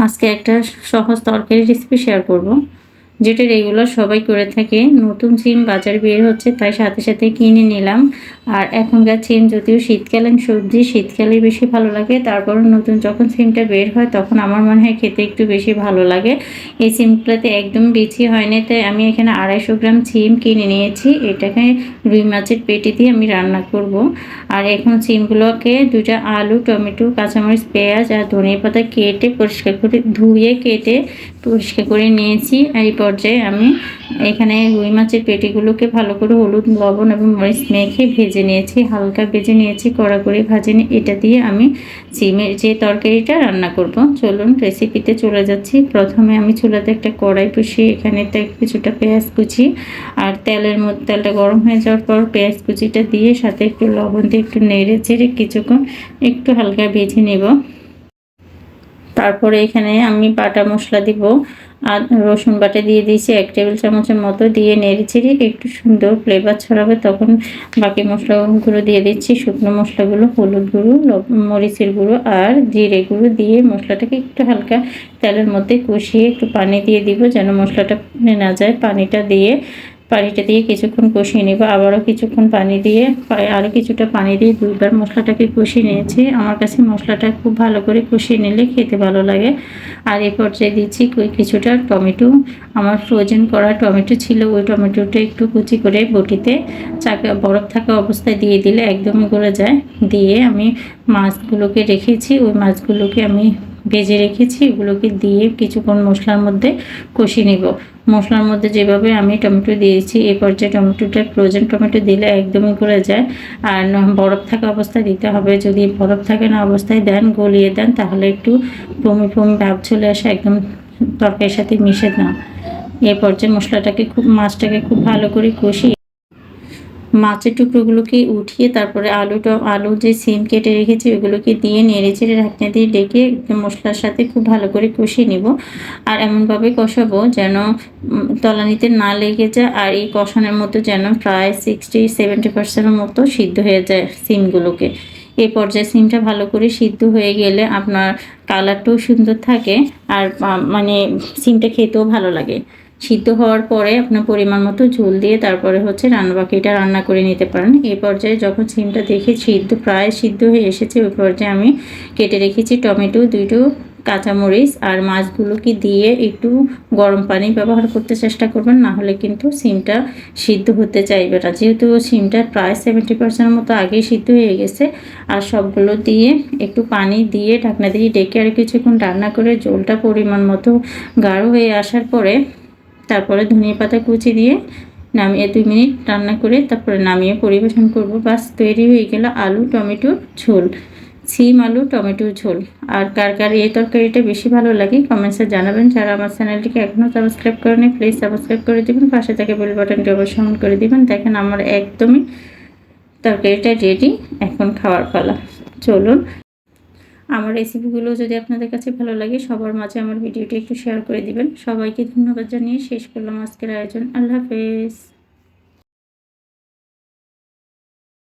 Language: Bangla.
আজকে একটা সহজ তরকারি রেসিপি শেয়ার করব। যেটা রেগুলার সবাই করে থাকে। নতুন সিম বাজার বের হচ্ছে, তাই সাথে সাথে কিনে নিলাম। আর এখনকার সিম যদিও শীতকালীন সবজি শীতকালে বেশি ভালো লাগে। তারপর নতুন যখন সিমটা বের হয়, তখন আমার মনে হয় খেতে একটু বেশি ভালো লাগে। এই সিমগুলোতে একদম বেশি হয়নি তাই আমি এখানে আড়াইশো গ্রাম সিম কিনে নিয়েছি। এটাকে রুই মাছের পেটি দিয়ে আমি রান্না করব। আর এখন সিমগুলোকে দুটা আলু, টমেটো, কাঁচামরিচ, পেঁয়াজ আর ধনে পাতা কেটে পরিষ্কার করে ধুয়ে, কেটে পরিষ্কার করে নিয়েছি। এই পর্যায়ে আমি এখানে রুই মাছের পেটিগুলোকে ভালো করে হলুদ, লবণ এবং মরিচ মেখে ভেজে নিয়েছি। হালকা ভেজে নিয়েছি, কড়া করে ভাজে নিয়ে এটা দিয়ে আমি সিমের যে তরকারিটা রান্না করব। চলুন রেসিপিতে চলে যাচ্ছি। প্রথমে আমি চুলাতে একটা কড়াই বসিয়ে এখানে কিছুটা পেঁয়াজ কুচি আর তেলের মধ্যে তেলটা গরম হয়ে যাওয়ার পর পেঁয়াজ কুচিটা দিয়ে সাথে একটু লবণ দিয়ে একটু নেড়ে চেড়ে কিছুক্ষণ একটু হালকা ভেজে নেব। তারপরে এখানে আমি বাটা মশলা দিব। আর রসুন বাটা দিয়ে দিয়েছি, এক টেবিল চামচের মতো দিয়ে নেড়ে ছেড়ে একটু সুন্দর ফ্লেভার ছড়াবে, তখন বাকি মশলাগুলো দিয়ে দিচ্ছি, শুকনো মশলাগুলো, হলুদ গুঁড়ো মরিচের গুঁড়ো আর জিরে গুঁড়ো দিয়ে মশলাটাকে একটু হালকা তেলের মধ্যে কষিয়ে একটু পানি দিয়ে দিব, যেন মশলাটা না যায়, পানিটা দিয়ে পানিটা দিয়ে কিছুক্ষণ কষিয়ে নেব। আবারও কিছুক্ষণ পানি দিয়ে আরও কিছুটা পানি দিয়ে দুইবার মশলাটাকে কষিয়ে নিয়েছি। আমার কাছে মশলাটা খুব ভালো করে কষিয়ে নিলে খেতে ভালো লাগে। আর এই পর্যায়ে দিচ্ছি কিছুটা টমেটো। আমার ফ্রোজেন করা টমেটো ছিল, ওই টমেটোটা একটু কুচি করে বটিতে চাকা, বরফ থাকা অবস্থায় দিয়ে দিলে একদমই গলে যায়। দিয়ে আমি মাছগুলোকে রেখেছি। ওই মাছগুলোকে আমি ভেজে রেখেছি, এগুলোকে দিয়ে কিছুক্ষণ মশলার মধ্যে কষিয়ে নিব। মশলার মধ্যে যেভাবে আমি টমেটো দিয়েছি এই পর্যায়ে টমেটোটা ফ্রোজেন টমেটো দিলে একদমই করে যায়। আর বরফ থাকা অবস্থায় দিতে হবে। যদি বরফ থাকে না অবস্থায় দেন, গলিয়ে দেন, তাহলে একটু বমি ফমি ভাব চলে আসে, একদম তরকারির সাথে মিশে না। এই পর্যায়ে মশলাটাকে খুব, মাছটাকে খুব ভালো করে কষিয়ে মাছের টুকরোগুলোকে উঠিয়ে তারপরে আলুটা, আলু যে সিম কেটে রেখেছি ওগুলোকে দিয়ে নেড়ে চেড়ে ঢাকনা দিয়ে ডেকে মশলার সাথে খুব ভালো করে কষিয়ে নিব। আর এমনভাবে কষাবো যেন তলানিতে না লেগে যায় আর এই কষানোর মতো যেন প্রায় সিক্সটি সেভেন্টি পার্সেন্টের মতো সিদ্ধ হয়ে যায় সিমগুলোকে। এই পর্যায়ে সিমটা ভালো করে সিদ্ধ হয়ে গেলে আপনার কালারটাও সুন্দর থাকে আর মানে সিমটা খেতেও ভালো লাগে। সিদ্ধ হওয়ার পরে আপনার পরিমাণ মতো ঝোল দিয়ে তারপরে হচ্ছে রান্না বাকিটা রান্না করে নিতে পারেন। এই পর্যায়ে যখন সিমটা দেখে সিদ্ধ প্রায় সিদ্ধ হয়ে এসেছে, ওই পর্যায়ে আমি কেটে রেখেছি টমেটো, দুটো কাঁচামরিচ আর মাছগুলোকে দিয়ে একটু গরম পানি ব্যবহার করতে চেষ্টা করবেন, না হলে কিন্তু সিমটা সিদ্ধ হতে চাইবে না। যেহেতু সিমটা প্রায় সেভেন্টি পার্সেন্টের মতো আগেই সিদ্ধ হয়ে গেছে, আর সবগুলো দিয়ে একটু পানি দিয়ে ঢাকনা দিয়ে ডেকে আর কিছুক্ষণ রান্না করে জলটা পরিমাণ মতো গাঢ় হয়ে আসার পরে তারপরে ধনিয়া পাতা কুচি দিয়ে নামিয়ে দুই মিনিট রান্না করে তারপরে নামিয়ে পরিবেশন করব। বাস, তৈরি হয়ে গেল আলু টমেটোর ঝোল। সিম আলু টমেটোর ঝোল। আর কার কার এই তরকারিটা বেশি ভালো লাগে কমেন্টসে জানাবেন। যারা আমার চ্যানেলটিকে এখনও সাবস্ক্রাইব করেনি প্লিজ সাবস্ক্রাইব করে দেবেন। পাশে থেকে বেল বাটনটি অবশ্যই অন করে দেবেন। দেখেন আমার একদমই তরকারিটা রেডি এখন খাওয়ার পালা। চলুন। আমার রেসিপিগুলো যদি আপনাদের কাছে ভালো লাগে, সবার মাঝে আমার ভিডিওটি একটু শেয়ার করে দিবেন। সবাইকে ধন্যবাদ জানিয়ে শেষ করলাম আজকের আয়োজন। আল্লাহ হাফেজ।